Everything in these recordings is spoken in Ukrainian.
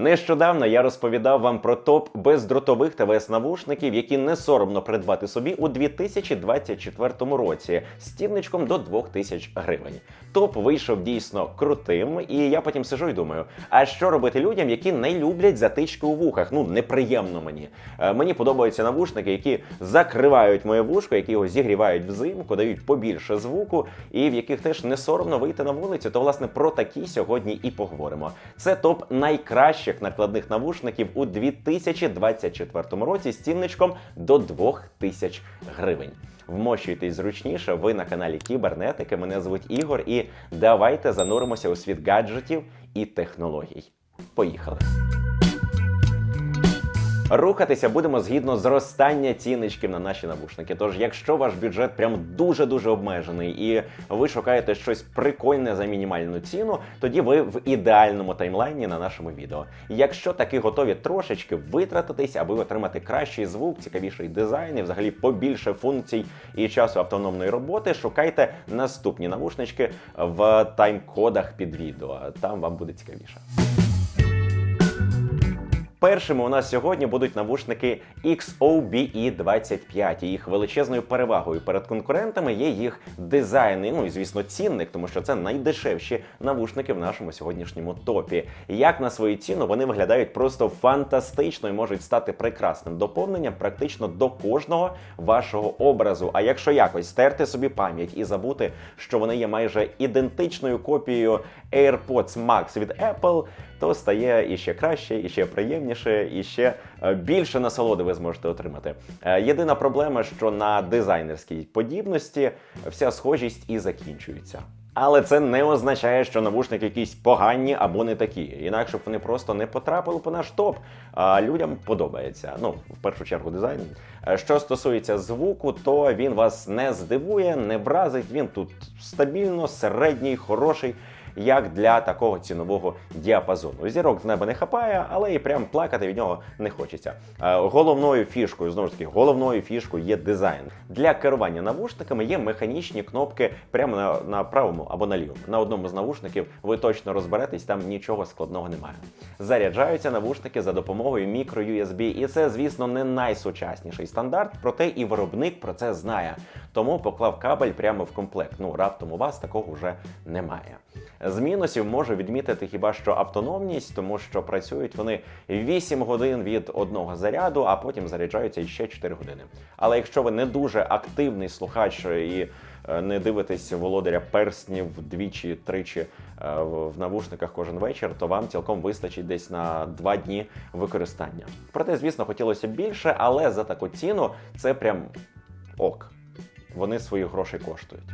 Нещодавно я розповідав вам про топ бездротових ТВС-навушників, які не соромно придбати собі у 2024 році з цінничком до 2000 гривень. Топ вийшов дійсно крутим, і я потім сижу і думаю: а що робити людям, які не люблять затички у вухах? Ну неприємно мені. Е, Мені подобаються навушники, які закривають моє вушко, які його зігрівають взимку, дають побільше звуку, і в яких теж не соромно вийти на вулицю. То власне про такі сьогодні і поговоримо. Це топ найкращих накладних навушників у 2024 році з цінничком до 2000 гривень. Вмощуйтесь зручніше. Ви на каналі Кібернетики. Мене звуть Ігор, і давайте зануримося у світ гаджетів і технологій. Поїхали! Рухатися будемо згідно зростання ціночків на наші навушники. Тож, якщо ваш бюджет прям дуже дуже обмежений, і ви шукаєте щось прикольне за мінімальну ціну, тоді ви в ідеальному таймлайні на нашому відео. Якщо таки готові трошечки витратитись, аби отримати кращий звук, цікавіший дизайн і взагалі побільше функцій і часу автономної роботи, шукайте наступні навушнички в тайм-кодах під відео. Там вам буде цікавіше. Першими у нас сьогодні будуть навушники XOBE25. І їх величезною перевагою перед конкурентами є їх дизайн. Ну і звісно, цінник, тому що це найдешевші навушники в нашому сьогоднішньому топі. Як на свою ціну вони виглядають просто фантастично і можуть стати прекрасним доповненням практично до кожного вашого образу. А якщо якось стерти собі пам'ять і забути, що вони є майже ідентичною копією AirPods Max від Apple, то стає іще краще, іще приємніше, і ще е, більше насолоди ви зможете отримати. Е, Єдина проблема, що на дизайнерській подібності вся схожість і закінчується. Але це не означає, що навушники якісь погані або не такі. Інакше б вони просто не потрапили по наш топ. А людям подобається. Ну, в першу чергу, дизайн. Е, Що стосується звуку, то він вас не здивує, не вразить. Він тут стабільно, середній, хороший як для такого цінового діапазону. Зірок з неба не хапає, але і прям плакати від нього не хочеться. Е, Головною фішкою, знову ж таки, головною фішкою є дизайн. Для керування навушниками є механічні кнопки прямо на, на правому або на лівому. На одному з навушників ви точно розберетесь, там нічого складного немає. Заряджаються навушники за допомогою мікро-USB, і це, звісно, не найсучасніший стандарт, проте і виробник про це знає. Тому поклав кабель прямо в комплект. Ну раптом у вас такого вже немає. З мінусів можу відмітити хіба що автономність, тому що працюють вони 8 годин від одного заряду, а потім заряджаються ще 4 години. Але якщо ви не дуже активний слухач і е, не дивитесь володаря перснів двічі-тричі е, в навушниках кожен вечір, то вам цілком вистачить десь на 2 дні використання. Проте, звісно, хотілося б більше, але за таку ціну це прям ок. Вони свої гроші коштують.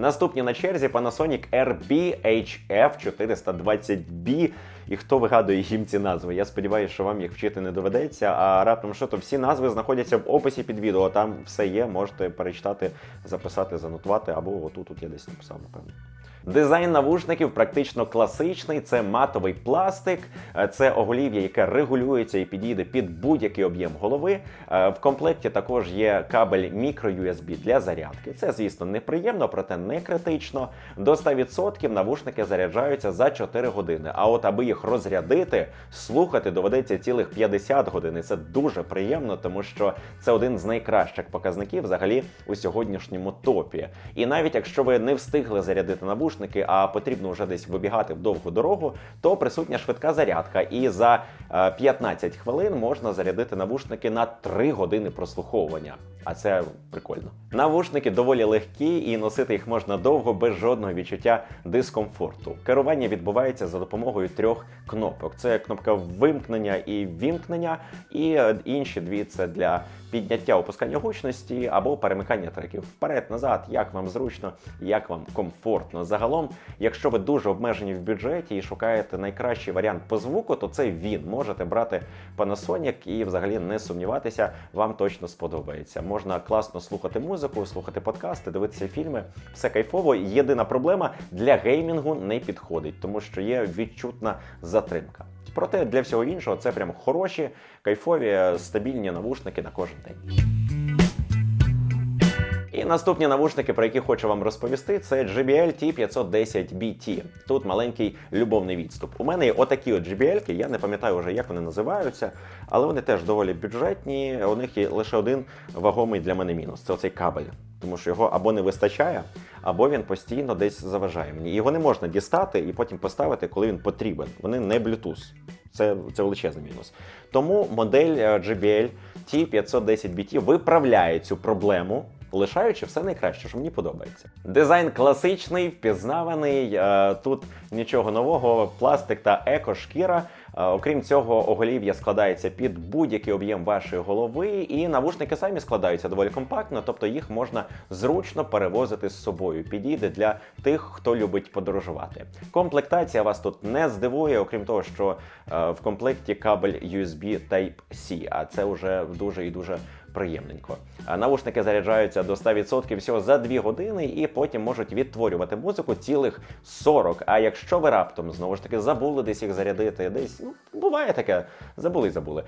Наступні на черзі Panasonic RBHF420B. І хто вигадує їм ці назви? Я сподіваюся, що вам їх вчити не доведеться. А раптом що то всі назви знаходяться в описі під відео. Там все є. Можете перечитати, записати, занотувати, або отут тут я десь написав, напевно. Дизайн навушників практично класичний. Це матовий пластик, е, це оголів'я, яке регулюється і підійде під будь-який об'єм голови. Е, В комплекті також є кабель мікро-USB для зарядки. Це, звісно, неприємно, проте не критично. До 100% навушники заряджаються за 4 години. А от аби їх розрядити, слухати доведеться цілих 50 годин. І це дуже приємно, тому що це один з найкращих показників взагалі у сьогоднішньому топі. І навіть якщо ви не встигли зарядити навушники, а потрібно вже десь вибігати в довгу дорогу, то присутня швидка зарядка. І за е, 15 хвилин можна зарядити навушники на 3 години прослуховування. А це прикольно. Навушники доволі легкі, і носити їх можна довго без жодного відчуття дискомфорту. Керування відбувається за допомогою трьох кнопок: це кнопка вимкнення і вімкнення, і е, інші дві це для підняття опускання гучності або перемикання треків вперед-назад, як вам зручно, як вам комфортно. Загалом, якщо ви дуже обмежені в бюджеті і шукаєте найкращий варіант по звуку, то це він. Можете брати Panasonic і взагалі не сумніватися, вам точно сподобається. Можна класно слухати музику, слухати подкасти, дивитися фільми. Все кайфово. Єдина проблема для геймінгу не підходить, тому що є відчутна затримка. Проте для всього іншого це прям хороші, кайфові, стабільні навушники на кожен день. І наступні навушники, про які хочу вам розповісти, це JBL T510BT. Тут маленький любовний відступ. У мене є отакі от JBL, я не пам'ятаю вже, як вони називаються, але вони теж доволі бюджетні. У них є лише один вагомий для мене мінус це оцей кабель. Тому що його або не вистачає, або він постійно десь заважає мені. Його не можна дістати і потім поставити, коли він потрібен. Вони не Bluetooth. Це, це величезний мінус. Тому модель е, JBL T510BT виправляє цю проблему. Лишаючи все найкраще, що мені подобається. Дизайн класичний, впізнаваний. е, Тут нічого нового, пластик та еко-шкіра. Е, Окрім цього, оголів'я складається під будь-який об'єм вашої голови, і навушники самі складаються доволі компактно, тобто їх можна зручно перевозити з собою. Підійде для тих, хто любить подорожувати. Комплектація вас тут не здивує, окрім того, що е, в комплекті кабель USB Type-C, а це вже дуже і дуже приємненько. Навушники заряджаються до 100% всього за 2 години і потім можуть відтворювати музику цілих 40. А якщо ви раптом знову ж таки забули десь їх зарядити, десь ну буває таке, забули забули.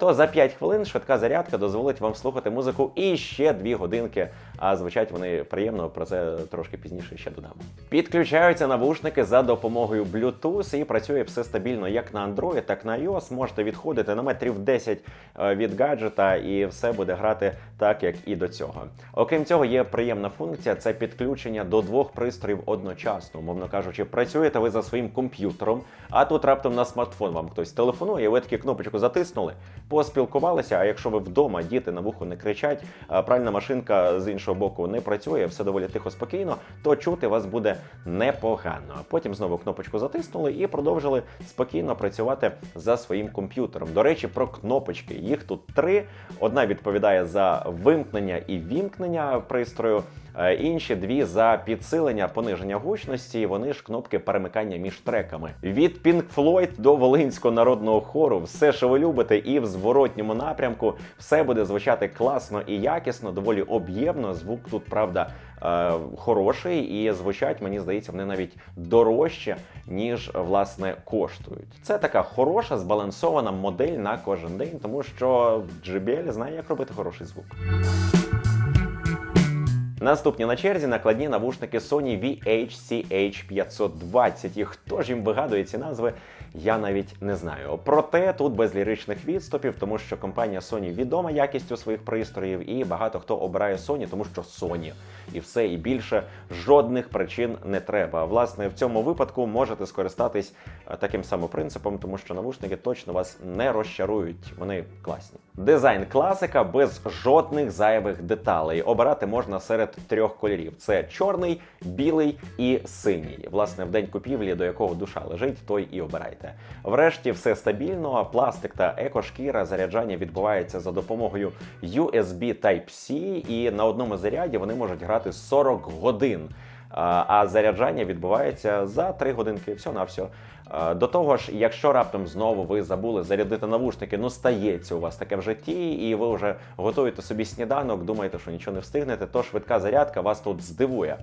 То за 5 хвилин швидка зарядка дозволить вам слухати музику і ще 2 годинки. А звучать вони приємно. Про це трошки пізніше ще додам. Підключаються навушники за допомогою Bluetooth і працює все стабільно як на Android, так на iOS. Можете відходити на метрів 10 е, від гаджета, і все буде грати так, як і до цього. Окрім цього, є приємна функція це підключення до двох пристроїв одночасно. Умовно кажучи, працюєте ви за своїм комп'ютером, а тут раптом на смартфон вам хтось телефонує, ви таки кнопочку затиснули, поспілкувалися. А якщо ви вдома, діти на вухо не кричать, пральна машинка з іншого боку не працює, все доволі тихо спокійно, то чути вас буде непогано. Потім знову кнопочку затиснули і продовжили спокійно працювати за своїм комп'ютером. До речі, про кнопочки. Їх тут три. Одна відповідає за вимкнення і вімкнення пристрою. Е, Інші дві за підсилення, пониження гучності. Вони ж кнопки перемикання між треками. Від Pink Floyd до Волинського народного хору. Все, що ви любите, і в зворотньому напрямку все буде звучати класно і якісно, доволі об'ємно. Звук тут, правда, е, хороший, і звучать, мені здається, вони навіть дорожче, ніж власне коштують. Це така хороша збалансована модель на кожен день, тому що JBL знає, як робити хороший звук. Наступні на черзі накладні навушники Sony VHCH520. І хто ж їм вигадує ці назви, я навіть не знаю. Проте тут без ліричних відступів, тому що компанія Sony відома якістю своїх пристроїв, і багато хто обирає Sony, тому що Sony. І все, і більше жодних причин не треба. Власне, в цьому випадку можете скористатись е, таким самим принципом, тому що навушники точно вас не розчарують. Вони класні. Дизайн класика без жодних зайвих деталей. Обирати можна серед трьох кольорів: це чорний, білий і синій. Власне, в день купівлі, до якого душа лежить, той і обирайте. Врешті все стабільно. Пластик та екошкіра заряджання відбувається за допомогою USB Type-C, і на одному заряді вони можуть грати 40 годин. А заряджання відбувається за 3 годинки, все на все. До того ж, якщо раптом знову ви забули зарядити навушники, ну стається у вас таке в житті, і ви вже готуєте собі сніданок, думаєте, що нічого не встигнете, то швидка зарядка вас тут здивує.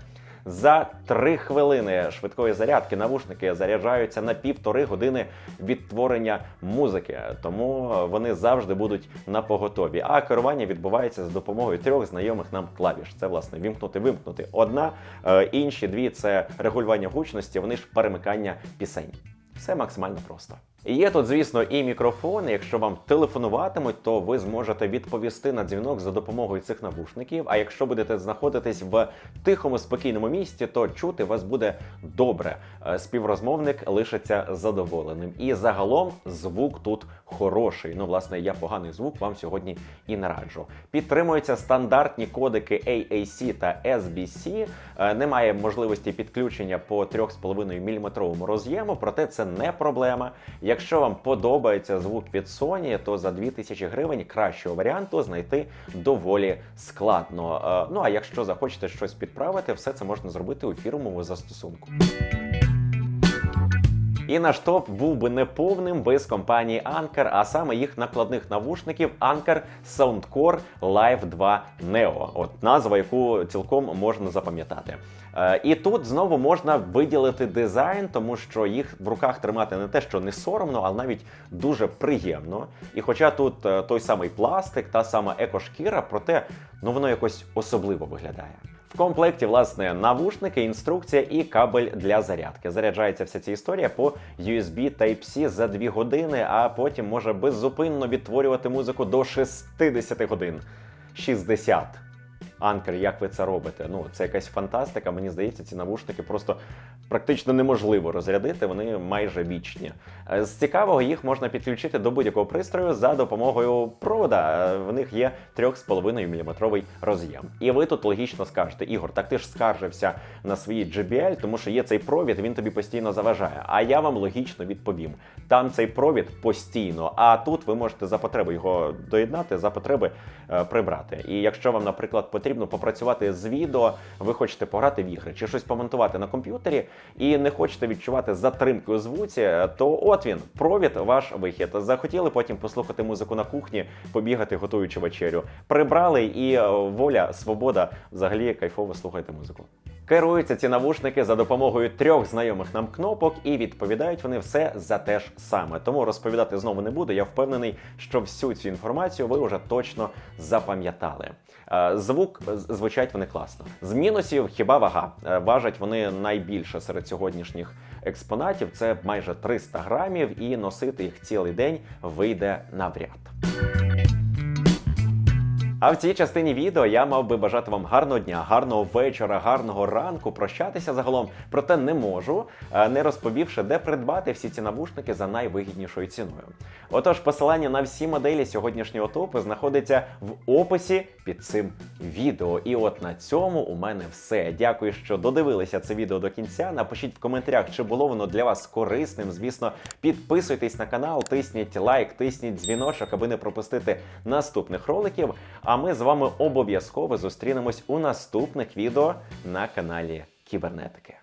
За 3 хвилини швидкої зарядки навушники заряджаються на півтори години відтворення музики, тому вони завжди будуть на поготові. А керування відбувається за допомогою трьох знайомих нам клавіш. Це власне вімкнути, вимкнути. Одна, е, інші дві це регулювання гучності, вони ж перемикання пісень. Все максимально просто. Є тут, звісно, і мікрофон. Якщо вам телефонуватимуть, то ви зможете відповісти на дзвінок за допомогою цих навушників. А якщо будете знаходитись в тихому спокійному місці, то чути вас буде добре. Е, Співрозмовник лишиться задоволеним. І загалом звук тут хороший. Ну, власне, я поганий звук вам сьогодні і не раджу. Підтримуються стандартні кодики AAC та SBC. Е, Немає можливості підключення по 3,5 мм роз'єму, проте це не проблема. Якщо вам подобається звук від Sony, то за 2000 гривень кращого варіанту знайти доволі складно. Е, Ну а якщо захочете щось підправити, все це можна зробити у фірмовому застосунку. І наш топ був би неповним без компанії Anker, а саме їх накладних навушників Anker Soundcore Live 2 Neo. От назва, яку цілком можна запам'ятати. Е, І тут знову можна виділити дизайн, тому що їх в руках тримати не те, що не соромно, але навіть дуже приємно. І хоча тут е, той самий пластик, та сама екошкіра, проте ну воно якось особливо виглядає. В комплекті, власне, навушники, інструкція і кабель для зарядки. Заряджається вся ця історія по USB Type-C за 2 години, а потім може беззупинно відтворювати музику до 60 годин. 60. Анкер, як ви це робите? Ну, це якась фантастика. Мені здається, ці навушники просто практично неможливо розрядити. Вони майже вічні. Е, З цікавого їх можна підключити до будь-якого пристрою за допомогою провода. Е, В них є 3,5 мм роз'єм. І ви тут логічно скажете, Ігор, так ти ж скаржився на свої JBL, тому що є цей провід, він тобі постійно заважає. А я вам логічно відповім: там цей провід постійно, а тут ви можете за потреби його доєднати, за потреби е, прибрати. І якщо вам, наприклад, потрібно попрацювати з відео, ви хочете пограти в ігри чи щось помонтувати на комп'ютері і не хочете відчувати затримки у звуці, то от він, провід, ваш вихід. Захотіли потім послухати музику на кухні, побігати, готуючи вечерю. Прибрали і е, воля, свобода, взагалі кайфово слухайте музику. Керуються ці навушники за допомогою трьох знайомих нам кнопок, і відповідають вони все за те ж саме. Тому розповідати знову не буду. Я впевнений, що всю цю інформацію ви вже точно запам'ятали. Е, Звук е, звучать вони класно. З мінусів хіба вага. Е, Важать вони найбільше серед сьогоднішніх експонатів. Це майже 300 грамів, і носити їх цілий день вийде навряд. А в цій частині відео я мав би бажати вам гарного дня, гарного вечора, гарного ранку, прощатися загалом, проте не можу, е, не розповівши, де придбати всі ці навушники за найвигіднішою ціною. Отож, посилання на всі моделі сьогоднішнього топу знаходиться в описі під цим відео. І от на цьому у мене все. Дякую, що додивилися це відео до кінця. Напишіть в коментарях, чи було воно для вас корисним. Звісно, підписуйтесь на канал, тисніть лайк, тисніть дзвіночок, аби не пропустити наступних роликів. А ми з вами обов'язково зустрінемось у наступних відео на каналі Кібернетики.